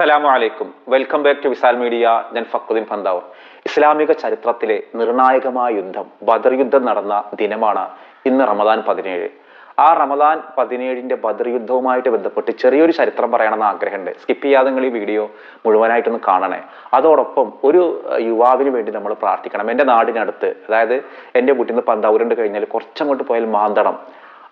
അസ്സലാമു അലൈക്കും. Welcome back to Visal media. ഞാൻ ഫക്കുദ്ദീൻ പന്താവൂർ. ഇസ്ലാമിക ചരിത്രത്തിലെ നിർണായകമായ യുദ്ധം ബദർ യുദ്ധം നടന്ന ദിനമാണ് ഇന്ന് റമദാൻ പതിനേഴ്. ആ റമദാൻ പതിനേഴിന്റെ ബദർ യുദ്ധവുമായിട്ട് ബന്ധപ്പെട്ട് ചെറിയൊരു ചരിത്രം പറയണമെന്ന് ആഗ്രഹമുണ്ട്. സ്കിപ്പ് ചെയ്യാതെ നിങ്ങൾ ഈ വീഡിയോ മുഴുവനായിട്ടൊന്ന് കാണണേ. അതോടൊപ്പം ഒരു യുവാവിന് വേണ്ടി നമ്മൾ പ്രാർത്ഥിക്കണം. എന്റെ നാടിനടുത്ത് അതായത് എന്റെ വീട്ടിൽ നിന്ന് പന്താവൂരുണ്ട് കഴിഞ്ഞാൽ കുറച്ചങ്ങോട്ട് പോയാൽ മാന്തടം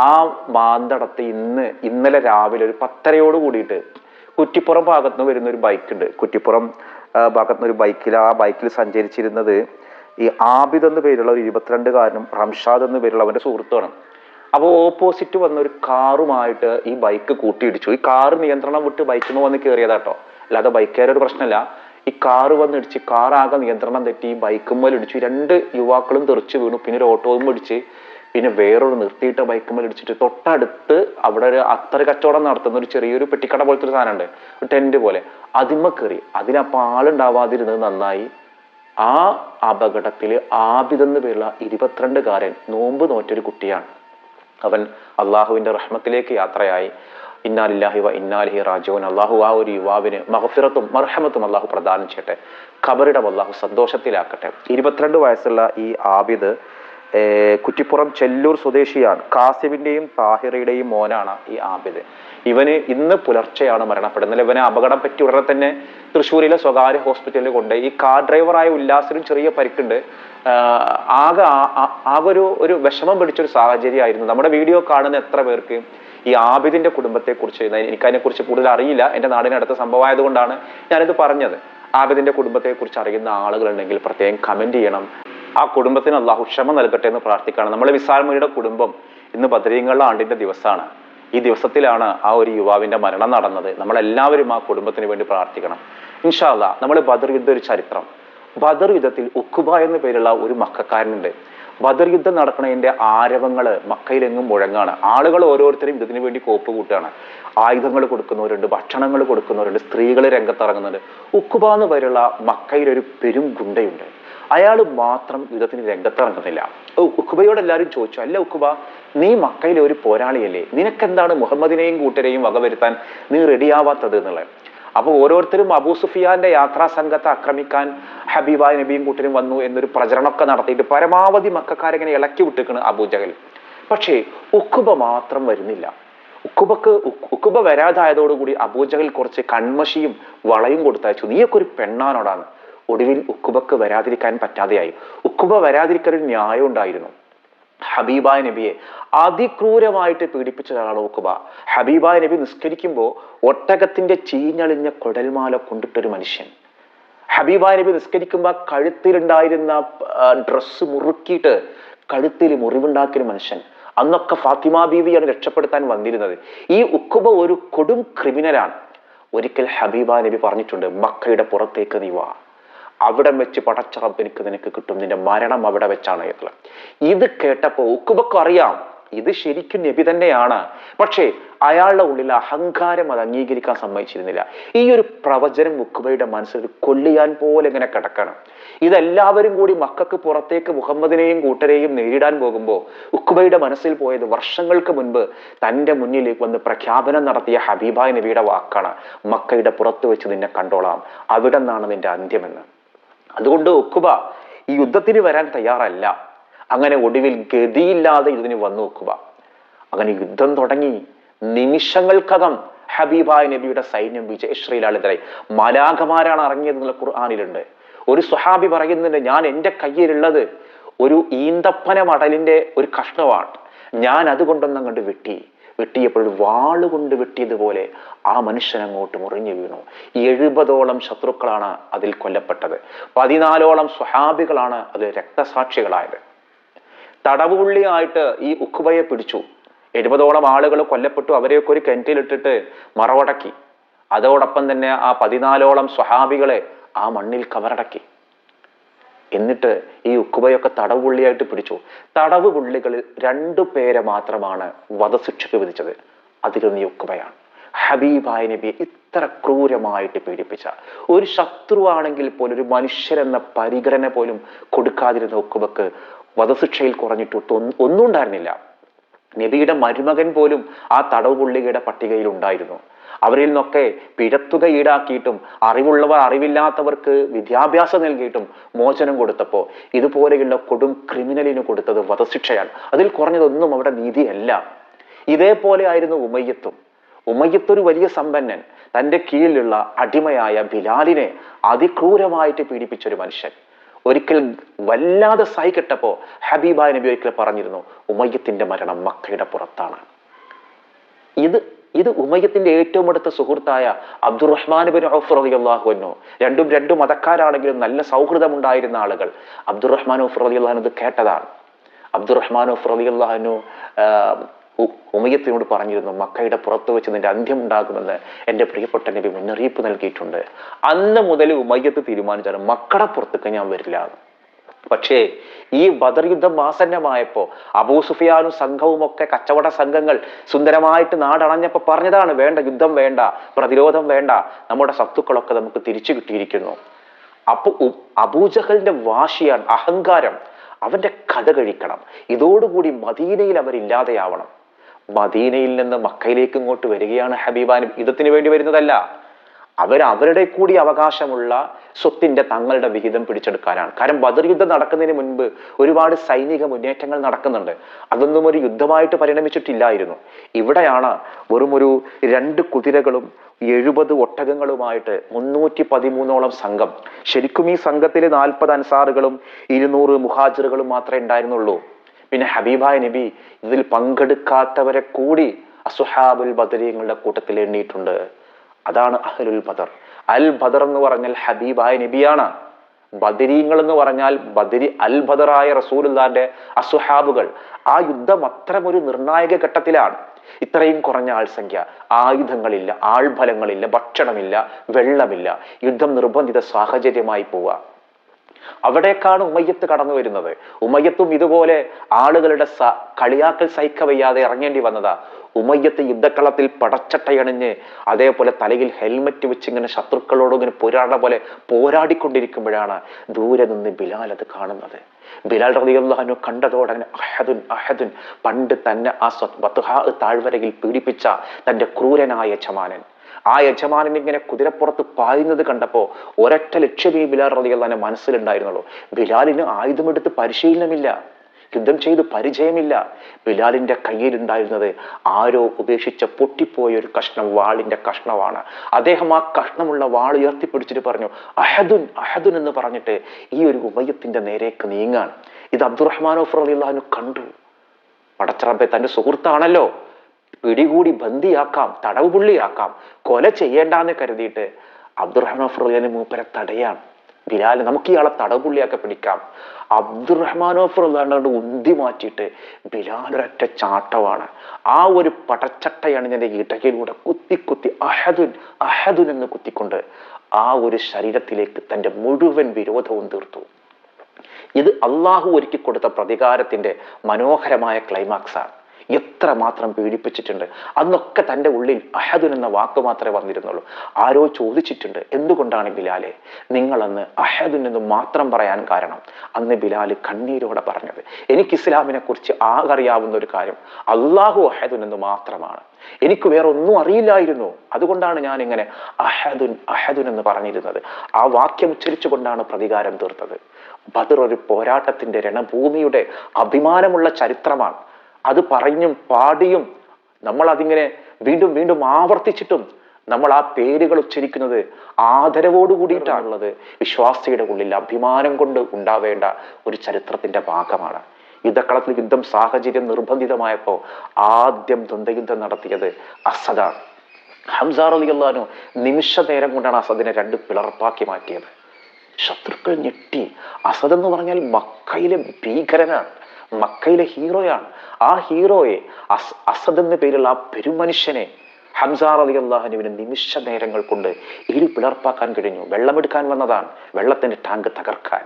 ആ മാന്തടത്ത് ഇന്ന് ഇന്നലെ രാവിലെ ഒരു പത്തരയോട് കൂടിയിട്ട് കുറ്റിപ്പുറം ഭാഗത്ത് നിന്ന് വരുന്ന ഒരു ബൈക്ക് ഉണ്ട് കുറ്റിപ്പുറം ഭാഗത്തു ഭാഗത്ത് നിന്ന് ഒരു ബൈക്കിൽ ആ ബൈക്കിൽ സഞ്ചരിച്ചിരുന്നത് ഈ ആബിദ് എന്ന് പേരുള്ള ഒരു ഇരുപത്തിരണ്ടുകാരനും റംഷാദ് എന്ന് പേരുള്ള അവന്റെ സുഹൃത്തുമാണ് അപ്പോൾ ഓപ്പോസിറ്റ് വന്ന ഒരു കാറുമായിട്ട് ഈ ബൈക്ക് കൂട്ടിയിടിച്ചു. ഈ കാറ് നിയന്ത്രണം വിട്ട് ബൈക്കിന് വന്ന് കയറിയതാട്ടോ. അല്ലാതെ ബൈക്കുകാരൊരു പ്രശ്നമല്ല. ഈ കാറ് വന്നിടിച്ച് കാറാകെ നിയന്ത്രണം തെറ്റി ഈ ബൈക്കുമ്മൽ ഇടിച്ചു. രണ്ട് യുവാക്കളും തെറിച്ച് വീണു. പിന്നെ ഒരു ഓട്ടോയും ഇടിച്ച്. പിന്നെ വേറൊരു നിർത്തിയിട്ട ബൈക്കുമ്മൽ ഇടിച്ചിട്ട് തൊട്ടടുത്ത് അവിടെ ഒരു അത്തറ് കച്ചവടം നടത്തുന്ന ഒരു ചെറിയൊരു പെട്ടിക്കട പോലത്തെ ഒരു സാധനമുണ്ട്. ഒരു ടെന്റ് പോലെ. അതിമ്മ കയറി. അതിനപ്പം ആളുണ്ടാവാതിരുന്നത് നന്നായി. ആ അപകടത്തിൽ ആബിദെന്ന് പേരുള്ള ഇരുപത്തിരണ്ടുകാരൻ നോമ്പ് നോറ്റൊരു കുട്ടിയാണ്. അവൻ അള്ളാഹുവിന്റെ റഹ്മത്തിലേക്ക് യാത്രയായി. ഇന്നാലില്ലാഹി വ ഇന്നാലിഹി റാജോൻ അള്ളാഹു ആ ഒരു യുവാവിന് മഹഫിറത്തും മർഹമത്തും അള്ളാഹു പ്രദാനം ചെയ്യട്ടെ. ഖബറിടം അള്ളാഹു സന്തോഷത്തിലാക്കട്ടെ. ഇരുപത്തിരണ്ട് വയസ്സുള്ള ഈ ആബിദ് കുറ്റിപ്പുറം ചെല്ലൂർ സ്വദേശിയാണ്. കാസിമിന്റെയും താഹിറയുടെയും മോനാണ് ഈ ആബിദ്. ഇവന് ഇന്ന് പുലർച്ചെയാണ് മരണപ്പെടുന്നത്. ഇവന് അപകടം പറ്റി ഉടനെ തന്നെ തൃശ്ശൂരിലെ സ്വകാര്യ ഹോസ്പിറ്റലിൽ കൊണ്ട് ഈ കാർ ഡ്രൈവറായ ഉല്ലാസിനും ചെറിയ പരിക്കുണ്ട്. ആകെ ആകെ ഒരു ഒരു വിഷമം പിടിച്ചൊരു സാഹചര്യമായിരുന്നു. നമ്മുടെ വീഡിയോ കാണുന്ന എത്ര പേർക്ക് ഈ ആബിദിന്റെ കുടുംബത്തെ കുറിച്ച് എനിക്ക് അതിനെക്കുറിച്ച് കൂടുതൽ അറിയില്ല. എന്റെ നാടിനടുത്ത സംഭവമായതുകൊണ്ടാണ് ഞാനിത് പറഞ്ഞത്. ആബിദിന്റെ കുടുംബത്തെക്കുറിച്ച് അറിയുന്ന ആളുകളുണ്ടെങ്കിൽ പ്രത്യേകം കമന്റ് ചെയ്യണം. ആ കുടുംബത്തിന് അള്ളാഹു ക്ഷമ നൽകട്ടെ എന്ന് പ്രാർത്ഥിക്കുകയാണ്. നമ്മുടെ വിസാൽമണിയുടെ കുടുംബം ഇന്ന് ബദ്രീങ്ങളുടെ ആണ്ടിന്റെ ദിവസമാണ്. ഈ ദിവസത്തിലാണ് ആ ഒരു യുവാവിന്റെ മരണം നടന്നത്. നമ്മളെല്ലാവരും ആ കുടുംബത്തിന് വേണ്ടി പ്രാർത്ഥിക്കണം. ഇൻഷാല്ല നമ്മൾ ബദർ യുദ്ധ ഒരു ചരിത്രം. ബദർ യുദ്ധത്തിൽ ഉഖുബ എന്ന പേരുള്ള ഒരു മക്കാരനുണ്ട് ബദർ യുദ്ധം നടക്കുന്നതിന്റെ ആരവങ്ങൾ മക്കയിലെങ്ങും മുഴങ്ങാണ്. ആളുകൾ ഓരോരുത്തരും യുദ്ധത്തിന് വേണ്ടി കോപ്പ് കൂട്ടുകയാണ്. ആയുധങ്ങൾ കൊടുക്കുന്നവരുണ്ട് ഭക്ഷണങ്ങൾ കൊടുക്കുന്നവരുണ്ട് സ്ത്രീകൾ രംഗത്തിറങ്ങുന്നുണ്ട്. ഉക്കുബ എന്ന് പേരുള്ള മക്കയിലൊരു പെരും ഗുണ്ടയുണ്ട്. അയാൾ മാത്രം യുദ്ധത്തിന് രംഗത്തിറങ്ങുന്നില്ല ഓ ഉക്കുബയോട് എല്ലാവരും ചോദിച്ചു അല്ല ഉഖുബ നീ മക്കയിലെ ഒരു പോരാളിയല്ലേ? നിനക്കെന്താണ് മുഹമ്മദിനെയും കൂട്ടരെയും വകവരുത്താൻ നീ റെഡിയാവാത്തത് എന്നുള്ളത്? അപ്പോൾ ഓരോരുത്തരും അബൂ സുഫിയാന്റെ യാത്രാ സംഘത്തെ ആക്രമിക്കാൻ ഹബീബായ നബിയും കൂട്ടരും വന്നു എന്നൊരു പ്രചരണമൊക്കെ നടത്തിയിട്ട് പരമാവധി മക്കാരിങ്ങനെ ഇളക്കി വിട്ടിക്കണ് അബൂജഹൽ പക്ഷേ ഉക്കുബ മാത്രം വരുന്നില്ല. ഉക്കുബക്ക് ഉക്ക് ഉക്കുബ വരാതായതോടുകൂടി അബൂജഹൽ കുറച്ച് കൺമശിയും വളയും കൊടുത്തയച്ചു. നീയൊക്കെ ഒരു പെണ്ണാനോടാണ്. ഒടുവിൽ ഉക്കുബക്ക് വരാതിരിക്കാൻ പറ്റാതെയായി. ഉക്കുബ വരാതിരിക്കാൻ ഒരു ന്യായം ഉണ്ടായിരുന്നു. ഹബീബായ നബിയെ അതിക്രൂരമായിട്ട് പീഡിപ്പിച്ച ഒരാളാണ് ഉക്കുബ ഹബീബായ നബി നിസ്കരിക്കുമ്പോൾ ഒട്ടകത്തിന്റെ ചീഞ്ഞളിഞ്ഞ കുടൽമാല കൊണ്ടിട്ടൊരു മനുഷ്യൻ. ഹബീബായ നബി നിസ്കരിക്കുമ്പോൾ കഴുത്തിലുണ്ടായിരുന്ന ഡ്രസ്സ് മുറുക്കിയിട്ട് കഴുത്തിൽ മുറിവുണ്ടാക്കിയൊരു മനുഷ്യൻ. അന്നൊക്കെ ഫാത്തിമ ബീവിയാണ് രക്ഷപ്പെടുത്താൻ വന്നിരുന്നത്. ഈ ഉക്കുബ ഒരു കൊടും ക്രിമിനലാണ്. ഒരിക്കൽ ഹബീബ നബി പറഞ്ഞിട്ടുണ്ട് മക്കയുടെ പുറത്തേക്ക് നീ വാ. അവിടെ വെച്ച് പടച്ചറബ് എനിക്ക് നിനക്ക് കിട്ടും. നിന്റെ മരണം അവിടെ വെച്ചാണ് എന്നുള്ളത് ഇത് കേട്ടപ്പോൾ ഉക്കുബക്കും അറിയാം. ഇത് ശരിക്കും നബി തന്നെയാണ്. പക്ഷേ അയാളുടെ ഉള്ളിൽ അഹങ്കാരം അത് അംഗീകരിക്കാൻ സമ്മതിച്ചിരുന്നില്ല. ഈ ഒരു പ്രവചനം ഉക്കുബയുടെ മനസ്സിൽ കൊല്ലിയാൻ പോലെ ഇങ്ങനെ കിടക്കണം. ഇതെല്ലാവരും കൂടി മക്കൾക്ക് പുറത്തേക്ക് മുഹമ്മദിനെയും കൂട്ടരെയും നേരിടാൻ പോകുമ്പോൾ ഉക്കുബയുടെ മനസ്സിൽ പോയത് വർഷങ്ങൾക്ക് മുൻപ് തന്റെ മുന്നിലേക്ക് വന്ന് പ്രഖ്യാപനം നടത്തിയ ഹബീബായ് നബിയുടെ വാക്കാണ് മക്കയുടെ പുറത്ത് വെച്ച് നിന്നെ കണ്ടോളാം. അവിടെ നിന്നാണ് നിന്റെ അന്ത്യമെന്ന് അതുകൊണ്ട് ഒക്കുബ ഈ യുദ്ധത്തിന് വരാൻ തയ്യാറല്ല. അങ്ങനെ ഒടുവിൽ ഗതിയില്ലാതെ ഇതിന് വന്നു ഒക്കുബ അങ്ങനെ യുദ്ധം തുടങ്ങി നിമിഷങ്ങൾക്കകം ഹബീബായ നബിയുടെ സൈന്യം വിജയ ശ്രീലാളിതരായി മലാഖമാരാണ് ഇറങ്ങിയത് എന്നുള്ള ഖുർആാനിലുണ്ട്. ഒരു സുഹാബി പറയുന്നുണ്ട് ഞാൻ എന്റെ കയ്യിലുള്ളത് ഒരു ഈന്തപ്പന മടലിന്റെ ഒരു കഷ്ണമാണ്. ഞാൻ അതുകൊണ്ടൊന്നും അങ്ങോട്ട് വെട്ടി. വെട്ടിയപ്പോൾ വാളുകൊണ്ട് വെട്ടിയതുപോലെ ആ മനുഷ്യൻ അങ്ങോട്ട് മുറിഞ്ഞു വീണു. എഴുപതോളം ശത്രുക്കളാണ് അതിൽ കൊല്ലപ്പെട്ടത്. പതിനാലോളം സ്വഹാബികളാണ് അതിൽ രക്തസാക്ഷികളായത്. തടവുപുള്ളിയായിട്ട് ഈ ഉക്കുബയെ പിടിച്ചു. എഴുപതോളം ആളുകൾ കൊല്ലപ്പെട്ടു. അവരെയൊക്കെ ഒരു കിണറ്റിലിട്ടിട്ട് മറവടക്കി. അതോടൊപ്പം തന്നെ ആ പതിനാലോളം സ്വഹാബികളെ ആ മണ്ണിൽ കവറടക്കി. എന്നിട്ട് ഈ ഉക്കുബയൊക്കെ തടവുപുള്ളിയായിട്ട് പിടിച്ചു. തടവ് പുള്ളികളിൽ രണ്ടു പേരെ മാത്രമാണ് വധശിക്ഷയ്ക്ക് വിധിച്ചത്. അതിലൊന്ന് ഉക്കുബയാണ് ഹബീബായ നബിയെ ഇത്ര ക്രൂരമായിട്ട് പീഡിപ്പിച്ച. ഒരു ശത്രുവാണെങ്കിൽ പോലും ഒരു മനുഷ്യരെന്ന പരിഗണന പോലും കൊടുക്കാതിരുന്ന ഉക്കുബക്ക് വധശിക്ഷയിൽ കുറഞ്ഞിട്ട് ഒന്നും ഉണ്ടായിരുന്നില്ല. നബിയുടെ മരുമകൻ പോലും ആ തടവ് പുള്ളികയുടെ പട്ടികയിൽ ഉണ്ടായിരുന്നു. അവരിൽ നിന്നൊക്കെ പിഴത്തുക ഈടാക്കിയിട്ടും അറിവുള്ളവർ അറിവില്ലാത്തവർക്ക് വിദ്യാഭ്യാസം നൽകിയിട്ടും മോചനം കൊടുത്തപ്പോൾ ഇതുപോലെയുള്ള കൊടും ക്രിമിനലിന് കൊടുത്തത് വധശിക്ഷയാണ്. അതിൽ കുറഞ്ഞതൊന്നും അവിടെ നീതിയല്ല. ഇതേപോലെ ആയിരുന്നു ഉമയ്യത്തും. ഉമയ്യത്ത് ഒരു വലിയ സമ്പന്നൻ തന്റെ കീഴിലുള്ള അടിമയായ ബിലാലിനെ അതിക്രൂരമായിട്ട് പീഡിപ്പിച്ച ഒരു മനുഷ്യൻ. ഒരിക്കൽ വല്ലാതെ സഹിക്കട്ടപ്പോ ഹബീബായ നബി ഒരിക്കൽ പറഞ്ഞിരുന്നു ഉമയ്യത്തിന്റെ മരണം മക്കയുടെ പുറത്താണ്. ഇത് ഇത് ഉമയ്യത്തിന്റെ ഏറ്റവും അടുത്ത സുഹൃത്തായ അബ്ദുറഹ്മാൻ ബിൻ ഔഫ് റളിയല്ലാഹു അൻഹു. രണ്ടും രണ്ടു മതക്കാരാണെങ്കിലും നല്ല സൗഹൃദം ഉണ്ടായിരുന്ന ആളുകൾ. അബ്ദുറഹ്മാൻ ഔഫ് അൻഹു ഇത് കേട്ടതാണ്. അബ്ദുറഹ്മാൻ ഔഫ് റളിയല്ലാഹു അൻഹു ഉമയത്തിനോട് പറഞ്ഞിരുന്നു മക്കയുടെ പുറത്ത് വെച്ച് നിന്റെ അന്ത്യം ഉണ്ടാകുമെന്ന് എന്റെ പ്രിയപ്പെട്ട നബി മുന്നറിയിപ്പ് നൽകിയിട്ടുണ്ട്. അന്ന് മുതൽ ഉമയ്യത്ത് തീരുമാനിച്ചാണ് മക്കളെ പുറത്തേക്ക് ഞാൻ വരില്ല എന്ന്. പക്ഷേ ഈ ബദർ യുദ്ധം ആസന്നമായപ്പോൾ അബൂ സുഫിയാനും സംഘവും ഒക്കെ കച്ചവട സംഘങ്ങൾ സുന്ദരമായിട്ട് നാടണഞ്ഞപ്പോൾ പറഞ്ഞതാണ് വേണ്ട യുദ്ധം വേണ്ട പ്രതിരോധം വേണ്ട നമ്മുടെ സത്തുക്കളൊക്കെ നമുക്ക് തിരിച്ചു കിട്ടിയിരിക്കുന്നു. അപ്പോൾ അബൂജഹലിന്റെ വാശിയാണ് അഹങ്കാരം. അവന്റെ കഥ കഴിക്കണം. ഇതോടുകൂടി മദീനയിൽ അവരില്ലാതെയാവണം. മദീനയിൽ നിന്ന് മക്കയിലേക്ക് ഇങ്ങോട്ട് വരികയാണ് ഹബീബാനും യുദ്ധത്തിന് വേണ്ടി വരുന്നതല്ല. അവർ അവരുടെ കൂടി അവകാശമുള്ള സ്വത്തിന്റെ തങ്ങളുടെ വിഹിതം പിടിച്ചെടുക്കാനാണ്. കാരണം ബദർ യുദ്ധം നടക്കുന്നതിന് മുൻപ് ഒരുപാട് സൈനിക മുന്നേറ്റങ്ങൾ നടക്കുന്നുണ്ട്. അതൊന്നും ഒരു യുദ്ധമായിട്ട് പരിണമിച്ചിട്ടില്ലായിരുന്നു. ഇവിടെയാണ് വെറും ഒരു രണ്ട് കുതിരകളും എഴുപത് ഒട്ടകങ്ങളുമായിട്ട് മുന്നൂറ്റി പതിമൂന്നോളം സംഘം. ശരിക്കും ഈ സംഘത്തിൽ നാൽപ്പത് അൻസാറുകളും ഇരുന്നൂറ് മുഹാജിറുകളും മാത്രമേ ഉണ്ടായിരുന്നുള്ളൂ. പിന്നെ ഹബീബായ നബി ഇതിൽ പങ്കെടുക്കാത്തവരെ കൂടി അസുഹാബുൽ ബദരീങ്ങളുടെ കൂട്ടത്തിൽ എണ്ണിയിട്ടുണ്ട്. അതാണ് അഹ്ലുൽ ബദർ. അൽ ബദർ എന്ന് പറഞ്ഞാൽ ഹബീബായ നബിയാണ്. ബദരീങ്ങൾ എന്ന് പറഞ്ഞാൽ ബദരി അൽ ബദറായ റസൂലുല്ലാന്റെ അസുഹാബുകൾ. ആ യുദ്ധം അത്തരം ഒരു നിർണായക ഘട്ടത്തിലാണ്. ഇത്രയും കുറഞ്ഞ ആൾസംഖ്യ ആയുധങ്ങളില്ല ആൾഫലങ്ങളില്ല ഭക്ഷണമില്ല വെള്ളമില്ല യുദ്ധം നിർബന്ധിത സാഹചര്യമായി പോവുക. അവിടേക്കാണ് ഉമയ്യത്ത് കടന്നു വരുന്നത്. ഉമയ്യത്തും ഇതുപോലെ ആളുകളുടെ സ കളിയാക്കൽ സഹിക്കവയ്യാതെ ഇറങ്ങേണ്ടി വന്നതാ. ഉമയ്യത്ത് യുദ്ധക്കളത്തിൽ പടച്ചട്ടയണിഞ്ഞ് അതേപോലെ തലയിൽ ഹെൽമറ്റ് വെച്ച് ഇങ്ങനെ ശത്രുക്കളോട് ഇങ്ങനെ പോരാടുന്ന പോലെ പോരാടിക്കൊണ്ടിരിക്കുമ്പോഴാണ് ദൂരെ നിന്ന് ബിലാൽ അത് കാണുന്നത്. ബിലാൽ റളിയല്ലാഹു കണ്ടതോടെ അങ്ങനെ അഹദുൻ അഹദുൻ പണ്ട് തന്നെ ആ സ്വ- ബത്ഹാ താഴ്വരയിൽ പീഡിപ്പിച്ച തന്റെ ക്രൂരനായ യജമാനൻ. ആ യജമാനൻ ഇങ്ങനെ കുതിരപ്പുറത്ത് പായുന്നത് കണ്ടപ്പോൾ ഒരൊറ്റ ലക്ഷ്യമേ ബിലാൽ റളിയല്ലാഹുവിന്റെ മനസ്സിലുണ്ടായിരുന്നുള്ളൂ. ബിലാലിന് ആയുധമെടുത്ത് പരിശീലനമില്ല. യുദ്ധം ചെയ്ത് പരിചയമില്ല. ബിലാലിന്റെ കയ്യിലുണ്ടായിരുന്നത് ആരോ ഉപേക്ഷിച്ച പൊട്ടിപ്പോയ ഒരു കഷ്ണം വാളിന്റെ കഷ്ണമാണ്. അദ്ദേഹം ആ കഷ്ണമുള്ള വാൾ ഉയർത്തിപ്പിടിച്ചിട്ട് പറഞ്ഞു അഹദുൻ അഹദുൻ എന്ന് പറഞ്ഞിട്ട് ഈ ഒരു ഉമയത്തിന്റെ നേരേക്ക് നീങ്ങാൻ. ഇത് അബ്ദുറഹ്മാൻ റളിയല്ലാഹു കണ്ടു. പടച്ചറബെ തന്റെ സുഹൃത്താണല്ലോ. പിടികൂടി ബന്ദിയാക്കാം തടവ് പുള്ളിയാക്കാം കൊല ചെയ്യേണ്ടെന്ന് കരുതിയിട്ട് അബ്ദുറഹ്മാൻ ഫുറിയാനെ മൂപ്പരെ തടയാണ്. ബിലാൽ നമുക്ക് ഇയാളെ തടവ് പുള്ളിയാക്കി പിടിക്കാം. അബ്ദുറഹ്മാനോ ഫുറാണ്ട് ഉന്തി മാറ്റിയിട്ട് ബിലാൽ ഒരൊറ്റ ചാട്ടമാണ് ആ ഒരു പടച്ചട്ടയാണ് ഞാൻ ഇടയിലൂടെ കുത്തി കുത്തി അഹദുൻ അഹദുൻ എന്ന് കുത്തിക്കൊണ്ട് ആ ഒരു ശരീരത്തിലേക്ക് തന്റെ മുഴുവൻ വിരോധവും തീർത്തു. ഇത് അള്ളാഹു ഒരുക്കി കൊടുത്ത പ്രതികാരത്തിന്റെ മനോഹരമായ ക്ലൈമാക്സ് ആണ് എത്ര മാത്രം പീഡിപ്പിച്ചിട്ടുണ്ട്? അന്നൊക്കെ തന്റെ ഉള്ളിൽ അഹദുൻ എന്ന വാക്ക് മാത്രമേ വന്നിരുന്നുള്ളൂ. ആരോ ചോദിച്ചിട്ടുണ്ട് എന്തുകൊണ്ടാണ് ബിലാലെ? നിങ്ങളന്ന് അഹദുൻ എന്ന് മാത്രം പറയാൻ കാരണം? അന്ന് ബിലാൽ കണ്ണീരോടെ പറഞ്ഞത് എനിക്ക് ഇസ്ലാമിനെ കുറിച്ച് ആകറിയാവുന്ന ഒരു കാര്യം അള്ളാഹു അഹദുൻ എന്ന് മാത്രമാണ്. എനിക്ക് വേറെ ഒന്നും അറിയില്ലായിരുന്നു. അതുകൊണ്ടാണ് ഞാൻ ഇങ്ങനെ അഹദുൻ അഹദുൻ എന്ന് പറഞ്ഞിരുന്നത്. ആ വാക്യം ഉച്ചരിച്ചുകൊണ്ടാണ് പ്രതികാരം തീർത്തത്. ബദർ ഒരു പോരാട്ടത്തിന്റെ രണഭൂമിയുടെ അഭിമാനമുള്ള ചരിത്രമാണ്. അത് പറഞ്ഞും പാടിയും നമ്മൾ അതിങ്ങനെ വീണ്ടും വീണ്ടും ആവർത്തിച്ചിട്ടും നമ്മൾ ആ പേരുകൾ ഉച്ചരിക്കുന്നത് ആദരവോട് കൂടിയിട്ടാണുള്ളത്. വിശ്വാസിയുടെ ഉള്ളിൽ അഭിമാനം കൊണ്ട് ഉണ്ടാവേണ്ട ഒരു ചരിത്രത്തിന്റെ ഭാഗമാണ്. യുദ്ധക്കളത്തിൽ യുദ്ധം സാഹചര്യം നിർബന്ധിതമായപ്പോൾ ആദ്യം ദ്വന്ദ്വയുദ്ധം നടത്തിയത് അസദാണ്. ഹംസാർ അലി അള്ളഹാനു നിമിഷ നേരം കൊണ്ടാണ് അസദിനെ രണ്ട് പിളർപ്പാക്കി മാറ്റിയത്. ശത്രുക്കൾ ഞെട്ടി. അസദ് എന്ന് പറഞ്ഞാൽ മക്കയിലെ ഭീകരനാണ്. മക്കയിലെ ഹീറോയാണ്. ആ ഹീറോയെ അസ് അസദ് എന്ന പേരുള്ള ആ പെരുമനുഷ്യനെ ഹംസാർ അലി അള്ളാഹുനുവിന് നിമിഷ നേരങ്ങൾ കൊണ്ട് ഇരു പിളർപ്പാക്കാൻ കഴിഞ്ഞു. വെള്ളമെടുക്കാൻ വന്നതാണ്. വെള്ളത്തിന്റെ ടാങ്ക് തകർക്കാൻ.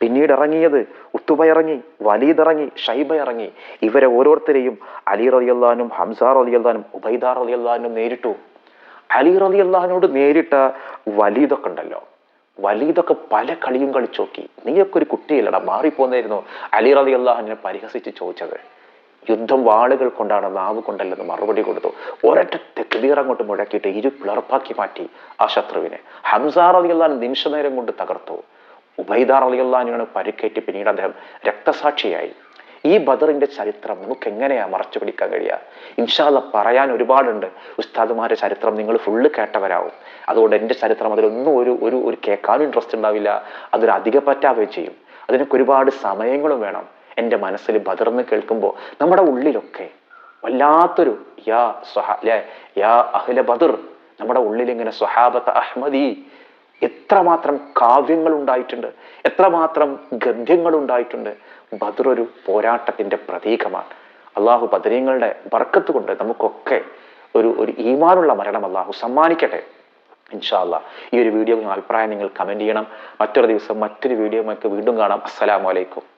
പിന്നീട് ഇറങ്ങിയത് ഉത്തുബ ഇറങ്ങി വലീദ് ഇറങ്ങി ഷൈബ ഇറങ്ങി. ഇവരെ ഓരോരുത്തരെയും അലി റലി അള്ളഹാനും ഹംസാർ അലി അള്ളഹാനും ഉബൈദാർ അലി അള്ളഹാനും നേരിട്ടു. അലി റലി അള്ളഹാനോട് നേരിട്ട വലീദൊക്കെ ഉണ്ടല്ലോ. വലീദൊക്കെ പല കളിയും കളിച്ചു നോക്കി നീയൊക്കെ ഒരു കുട്ടിയല്ലടാ മാറിപ്പോന്നായിരുന്നു അലി റലി അള്ളാഹുവിനെ പരിഹസിച്ച് ചോദിച്ചത് യുദ്ധം വാളുകൾ കൊണ്ടാണ് നാവ് കൊണ്ടല്ലെന്ന് മറുപടി കൊടുത്തു. ഒരൊറ്റ തെക്കുതീർ അങ്ങോട്ട് മുഴക്കിയിട്ട് ഇരു പിളർപ്പാക്കി മാറ്റി ആ ശത്രുവിനെ. ഹംസാർ അലിയുള്ള നിമിഷ നേരം കൊണ്ട് തകർത്തു. ഉബൈദാർ അലി അലിയുള്ളാനാണ് പരിക്കേറ്റ് പിന്നീട് അദ്ദേഹം രക്തസാക്ഷിയായി. ഈ ബദറിന്റെ ചരിത്രം നമുക്ക് എങ്ങനെയാ മറച്ചു പിടിക്കാൻ കഴിയുക? ഇൻഷാല്ല പറയാൻ ഒരുപാടുണ്ട്. ഉസ്താദുമാരുടെ ചരിത്രം നിങ്ങൾ ഫുള്ള് കേട്ടവരാവും. അതുകൊണ്ട് എന്റെ ചരിത്രം അതിലൊന്നും ഒരു ഒരു കേൾക്കാനും ഇൻട്രസ്റ്റ് ഉണ്ടാവില്ല. അതൊരു അധിക പറ്റാവുകയും ചെയ്യും. അതിനൊക്കെ ഒരുപാട് സമയങ്ങളും വേണം. എന്റെ മനസ്സിൽ ബദർന്ന് കേൾക്കുമ്പോൾ നമ്മുടെ ഉള്ളിലൊക്കെ വല്ലാത്തൊരു യാ സ്വഹ അല്ലേ യാ അഹ്ല ബദർ നമ്മുടെ ഉള്ളിൽ ഇങ്ങനെ സ്വഹാബത്ത് അഹ്മദി എത്രമാത്രം കാവ്യങ്ങൾ ഉണ്ടായിട്ടുണ്ട് എത്രമാത്രം ഗദ്യങ്ങൾ ഉണ്ടായിട്ടുണ്ട് ബദർ ഒരു പോരാട്ടത്തിന്റെ പ്രതീകമാണ്. അള്ളാഹു ബദരീങ്ങളുടെ ബർക്കത്ത് കൊണ്ട് നമുക്കൊക്കെ ഒരു ഒരു ഈമാനുള്ള മരണം അള്ളാഹു സമ്മാനിക്കട്ടെ. ഇൻഷാല്ല ഈ ഒരു വീഡിയോ അഭിപ്രായം നിങ്ങൾ കമന്റ് ചെയ്യണം. മറ്റൊരു ദിവസം മറ്റൊരു വീഡിയോ നമുക്ക് വീണ്ടും കാണാം. അസ്സലാമു അലൈക്കും.